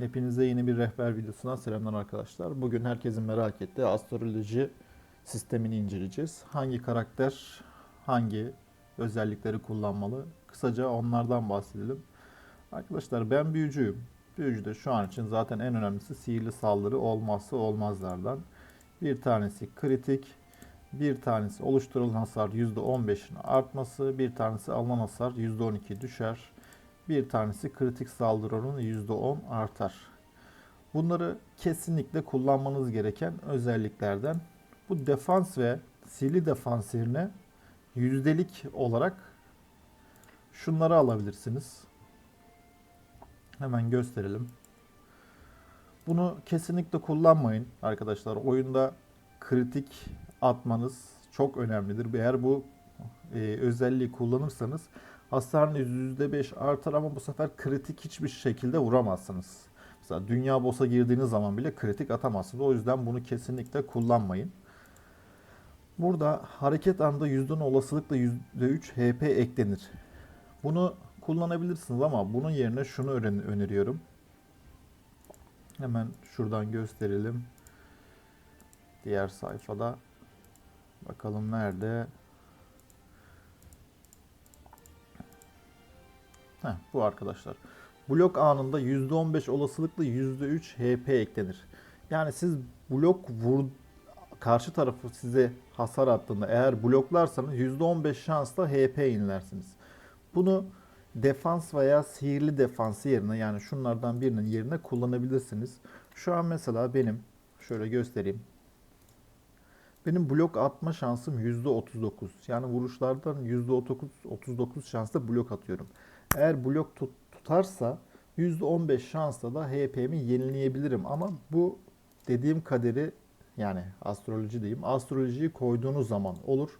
Hepinize yeni bir rehber videosundan selamlar arkadaşlar. Bugün herkesin merak ettiği astroloji sistemini inceleyeceğiz. Hangi karakter hangi özellikleri kullanmalı? Kısaca onlardan bahsedelim. Arkadaşlar ben büyücüyüm. Büyücü de şu an için zaten en önemlisi sihirli saldırı olmazsa olmazlardan. Bir tanesi kritik, bir tanesi oluşturulan hasar %15'in artması, bir tanesi alınan hasar %12 düşer. Bir tanesi kritik saldırı oranı %10 artar. Bunları kesinlikle kullanmanız gereken özelliklerden. Bu defans ve sihirli defans yerine yüzdelik olarak şunları alabilirsiniz. Hemen gösterelim. Bunu kesinlikle kullanmayın arkadaşlar. Oyunda kritik atmanız çok önemlidir. Eğer bu e, özelliği kullanırsanız hasarınız %5 artar ama bu sefer kritik hiçbir şekilde vuramazsınız. Mesela dünya boss'a girdiğiniz zaman bile kritik atamazsınız. O yüzden bunu kesinlikle kullanmayın. Burada hareket anında %10 olasılıkla %3 HP eklenir. Bunu kullanabilirsiniz ama bunun yerine şunu öneriyorum. Hemen şuradan gösterelim. Diğer sayfada. Bakalım nerede? Heh, bu arkadaşlar. Blok anında %15 olasılıkla %3 HP eklenir. Yani siz blok vur karşı tarafı size hasar attığında eğer bloklarsanız %15 şansla HP inlersiniz. Bunu defans veya sihirli defans yerine yani şunlardan birinin yerine kullanabilirsiniz. Şu an mesela benim şöyle göstereyim. Benim blok atma şansım %39. Yani vuruşlardan %39 39 şansla blok atıyorum. Eğer blok tut, tutarsa %15 şansla da HP'mi yenileyebilirim. Ama bu dediğim kaderi yani astroloji diyeyim. Astrolojiyi koyduğunuz zaman olur.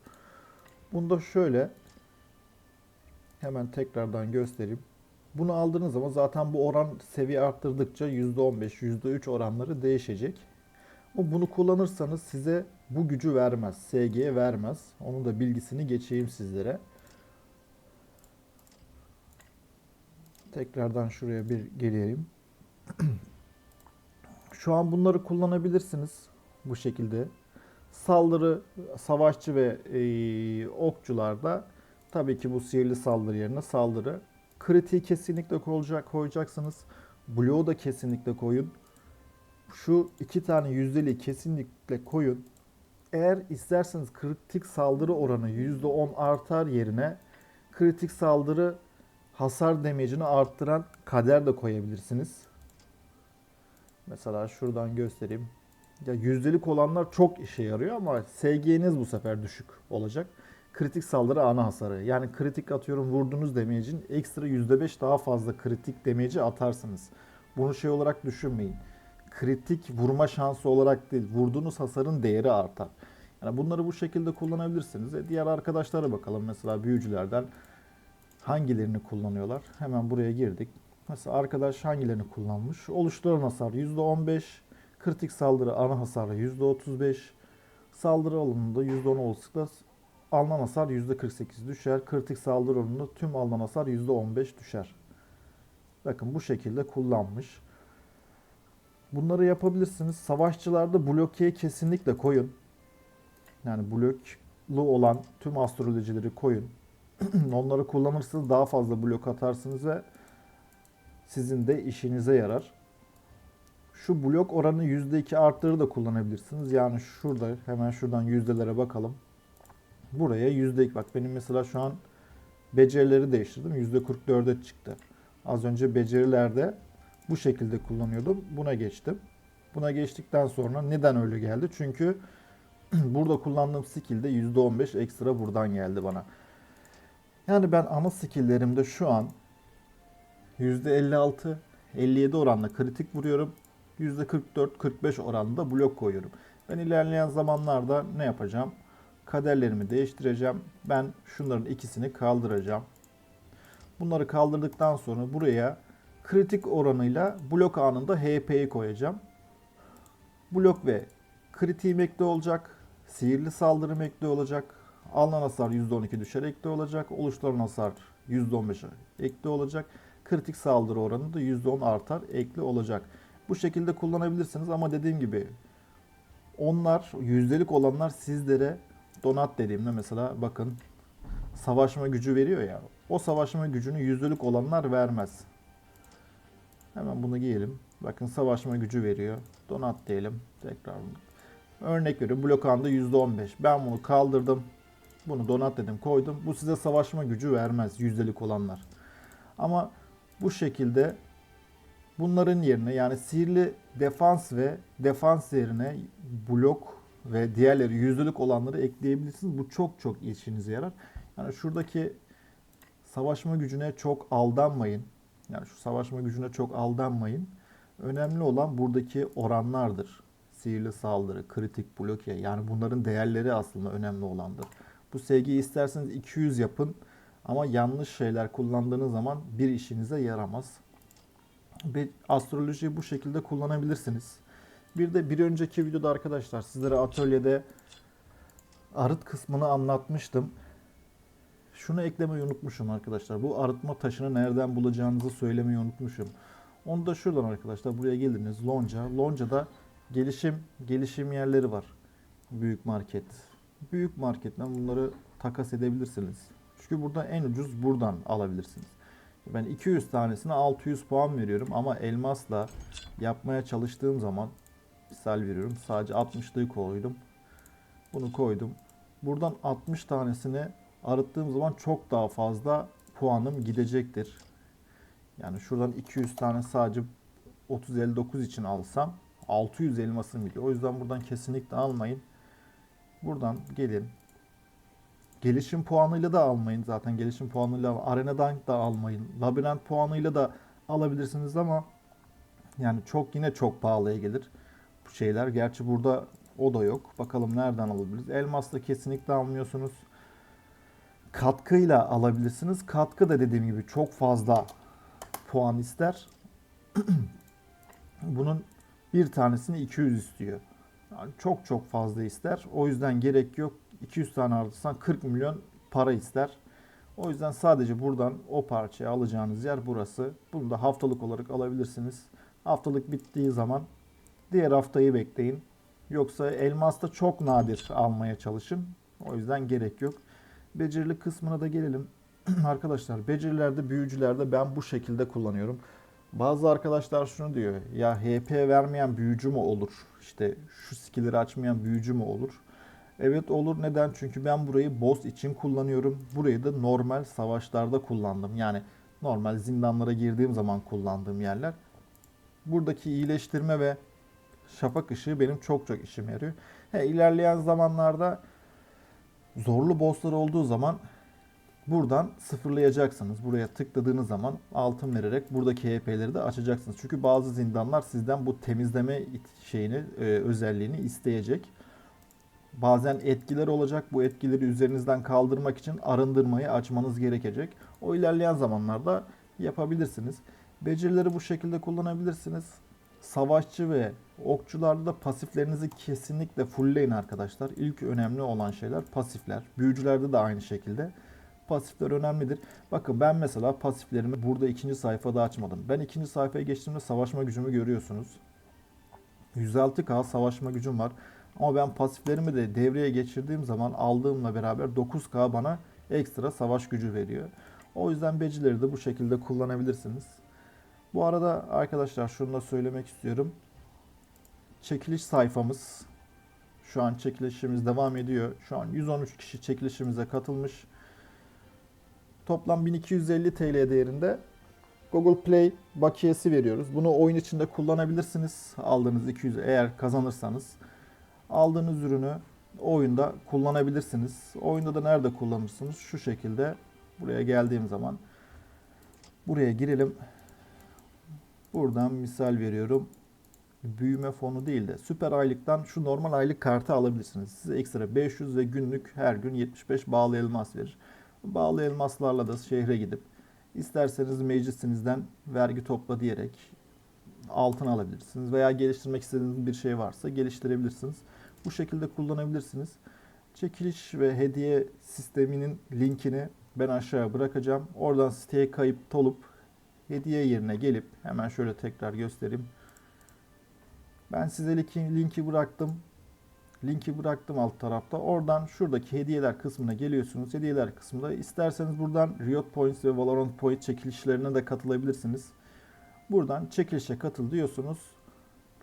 Bunda şöyle hemen tekrardan göstereyim. Bunu aldığınız zaman zaten bu oran seviye arttırdıkça %15, %3 oranları değişecek. Ama bunu kullanırsanız size bu gücü vermez. SG vermez. Onun da bilgisini geçeyim sizlere. Tekrardan şuraya bir geleyim. Şu an bunları kullanabilirsiniz bu şekilde. Saldırı, savaşçı ve e, okçularda tabii ki bu sihirli saldırı yerine saldırı. Kritiği kesinlikle koyacak, koyacaksınız. Bloğu da kesinlikle koyun. Şu iki tane yüzdeliği kesinlikle koyun. Eğer isterseniz kritik saldırı oranı %10 artar yerine kritik saldırı hasar damage'ini arttıran kader de koyabilirsiniz. Mesela şuradan göstereyim. Ya yüzdelik olanlar çok işe yarıyor ama SG'niz bu sefer düşük olacak. Kritik saldırı ana hasarı. Yani kritik atıyorum vurduğunuz damage'in ekstra %5 daha fazla kritik damage'i atarsınız. Bunu şey olarak düşünmeyin. Kritik vurma şansı olarak değil, vurduğunuz hasarın değeri artar. Yani bunları bu şekilde kullanabilirsiniz. E diğer arkadaşlara bakalım. Mesela büyücülerden hangilerini kullanıyorlar? Hemen buraya girdik. Mesela arkadaş hangilerini kullanmış? Oluşturan hasar %15, kritik saldırı ana hasarı %35, saldırı alanında %10 olasılıkla alınan hasar %48 düşer. Kritik saldırı oranında tüm alınan hasar %15 düşer. Bakın bu şekilde kullanmış. Bunları yapabilirsiniz. Savaşçılarda blokeyi kesinlikle koyun. Yani bloklu olan tüm astrolojileri koyun. Onları kullanırsanız daha fazla blok atarsınız ve sizin de işinize yarar. Şu blok oranı %2 arttırı da kullanabilirsiniz. Yani şurada hemen şuradan yüzdelere bakalım. Buraya %2 bak benim mesela şu an becerileri değiştirdim. %44'e çıktı. Az önce becerilerde bu şekilde kullanıyordum. Buna geçtim. Buna geçtikten sonra neden öyle geldi? Çünkü burada kullandığım skill'de %15 ekstra buradan geldi bana. Yani ben ana skill'lerimde şu an %56 57 oranla kritik vuruyorum. %44-45 oranında blok koyuyorum. Ben ilerleyen zamanlarda ne yapacağım? Kaderlerimi değiştireceğim. Ben şunların ikisini kaldıracağım. Bunları kaldırdıktan sonra buraya kritik oranıyla blok anında HP'yi koyacağım. Blok ve kritiğim ekli olacak. Sihirli saldırım ekli olacak. Alınan hasar %12 düşer ekli olacak. Oluşturulan hasar %15 ekli olacak. kritik saldırı oranı da %10 artar, ekli olacak. Bu şekilde kullanabilirsiniz ama dediğim gibi onlar yüzdelik olanlar sizlere donat dediğimde mesela bakın savaşma gücü veriyor ya. O savaşma gücünü yüzdelik olanlar vermez. Hemen bunu giyelim. Bakın savaşma gücü veriyor. Donat diyelim. Tekrar Örnek veriyorum blokanda %15. Ben bunu kaldırdım. Bunu donat dedim koydum. Bu size savaşma gücü vermez yüzdelik olanlar. Ama bu şekilde bunların yerine yani sihirli defans ve defans yerine blok ve diğerleri yüzdelik olanları ekleyebilirsiniz. Bu çok çok işinize yarar. Yani şuradaki savaşma gücüne çok aldanmayın. Yani şu savaşma gücüne çok aldanmayın. Önemli olan buradaki oranlardır. Sihirli saldırı, kritik bloke yani bunların değerleri aslında önemli olandır. Bu sevgiyi isterseniz 200 yapın ama yanlış şeyler kullandığınız zaman bir işinize yaramaz. Bir astrolojiyi bu şekilde kullanabilirsiniz. Bir de bir önceki videoda arkadaşlar sizlere atölyede arıt kısmını anlatmıştım. Şunu eklemeyi unutmuşum arkadaşlar. Bu arıtma taşını nereden bulacağınızı söylemeyi unutmuşum. Onu da şuradan arkadaşlar buraya geldiniz. Lonca. Lonca'da gelişim gelişim yerleri var. Büyük market. Büyük marketten bunları takas edebilirsiniz. Çünkü burada en ucuz buradan alabilirsiniz. Ben 200 tanesine 600 puan veriyorum ama elmasla yapmaya çalıştığım zaman misal veriyorum sadece 60'lığı koydum. Bunu koydum. Buradan 60 tanesini arıttığım zaman çok daha fazla puanım gidecektir. Yani şuradan 200 tane sadece 30-59 için alsam 600 elmasım gidiyor. O yüzden buradan kesinlikle almayın. Buradan gelin. Gelişim puanıyla da almayın zaten. Gelişim puanıyla arenadan da almayın. Labirent puanıyla da alabilirsiniz ama yani çok yine çok pahalıya gelir bu şeyler. Gerçi burada o da yok. Bakalım nereden alabiliriz. Elmasla kesinlikle almıyorsunuz. Katkıyla alabilirsiniz. Katkı da dediğim gibi çok fazla puan ister. Bunun bir tanesini 200 istiyor. Yani çok çok fazla ister. O yüzden gerek yok. 200 tane artırsan 40 milyon para ister. O yüzden sadece buradan o parçayı alacağınız yer burası. Bunu da haftalık olarak alabilirsiniz. Haftalık bittiği zaman diğer haftayı bekleyin. Yoksa elmasta çok nadir almaya çalışın. O yüzden gerek yok. Becerili kısmına da gelelim. Arkadaşlar becerilerde, büyücülerde ben bu şekilde kullanıyorum. Bazı arkadaşlar şunu diyor. Ya HP vermeyen büyücü mü olur? İşte şu skill'leri açmayan büyücü mü olur? Evet olur. Neden? Çünkü ben burayı boss için kullanıyorum. Burayı da normal savaşlarda kullandım. Yani normal zindanlara girdiğim zaman kullandığım yerler. Buradaki iyileştirme ve şafak ışığı benim çok çok işime yarıyor. He, ilerleyen zamanlarda zorlu bosslar olduğu zaman buradan sıfırlayacaksınız. Buraya tıkladığınız zaman altın vererek buradaki HP'leri de açacaksınız. Çünkü bazı zindanlar sizden bu temizleme şeyini, e, özelliğini isteyecek. Bazen etkiler olacak. Bu etkileri üzerinizden kaldırmak için arındırmayı açmanız gerekecek. O ilerleyen zamanlarda yapabilirsiniz. Becerileri bu şekilde kullanabilirsiniz. Savaşçı ve okçularda da pasiflerinizi kesinlikle fullleyin arkadaşlar. İlk önemli olan şeyler pasifler. Büyücülerde de aynı şekilde. Pasifler önemlidir. Bakın ben mesela pasiflerimi burada ikinci sayfada açmadım. Ben ikinci sayfaya geçtiğimde savaşma gücümü görüyorsunuz. 106k savaşma gücüm var. Ama ben pasiflerimi de devreye geçirdiğim zaman aldığımla beraber 9k bana ekstra savaş gücü veriyor. O yüzden becileri de bu şekilde kullanabilirsiniz. Bu arada arkadaşlar şunu da söylemek istiyorum. Çekiliş sayfamız şu an çekilişimiz devam ediyor. Şu an 113 kişi çekilişimize katılmış. Toplam 1250 TL değerinde Google Play bakiyesi veriyoruz. Bunu oyun içinde kullanabilirsiniz. Aldığınız 200 eğer kazanırsanız. Aldığınız ürünü oyunda kullanabilirsiniz. Oyunda da nerede kullanırsınız? Şu şekilde buraya geldiğim zaman buraya girelim. Buradan misal veriyorum. Büyüme fonu değil de süper aylıktan şu normal aylık kartı alabilirsiniz. Size ekstra 500 ve günlük her gün 75 bağlı elmas verir. Bağlı elmaslarla da şehre gidip isterseniz meclisinizden vergi topla diyerek altın alabilirsiniz. Veya geliştirmek istediğiniz bir şey varsa geliştirebilirsiniz. Bu şekilde kullanabilirsiniz. Çekiliş ve hediye sisteminin linkini ben aşağıya bırakacağım. Oradan siteye kayıp olup hediye yerine gelip hemen şöyle tekrar göstereyim. Ben size linki bıraktım. Linki bıraktım alt tarafta. Oradan şuradaki hediyeler kısmına geliyorsunuz. Hediyeler kısmında isterseniz buradan Riot Points ve Valorant Point çekilişlerine de katılabilirsiniz. Buradan çekilişe katıl diyorsunuz.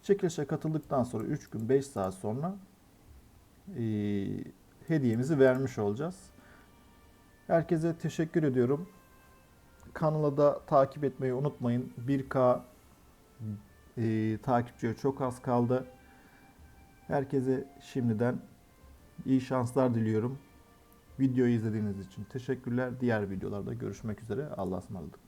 Çekilişe katıldıktan sonra 3 gün 5 saat sonra eee, hediyemizi vermiş olacağız. Herkese teşekkür ediyorum. Kanala da takip etmeyi unutmayın. 1K eee takipçiye çok az kaldı. Herkese şimdiden iyi şanslar diliyorum. Videoyu izlediğiniz için teşekkürler. Diğer videolarda görüşmek üzere. Allah'a ısmarladık.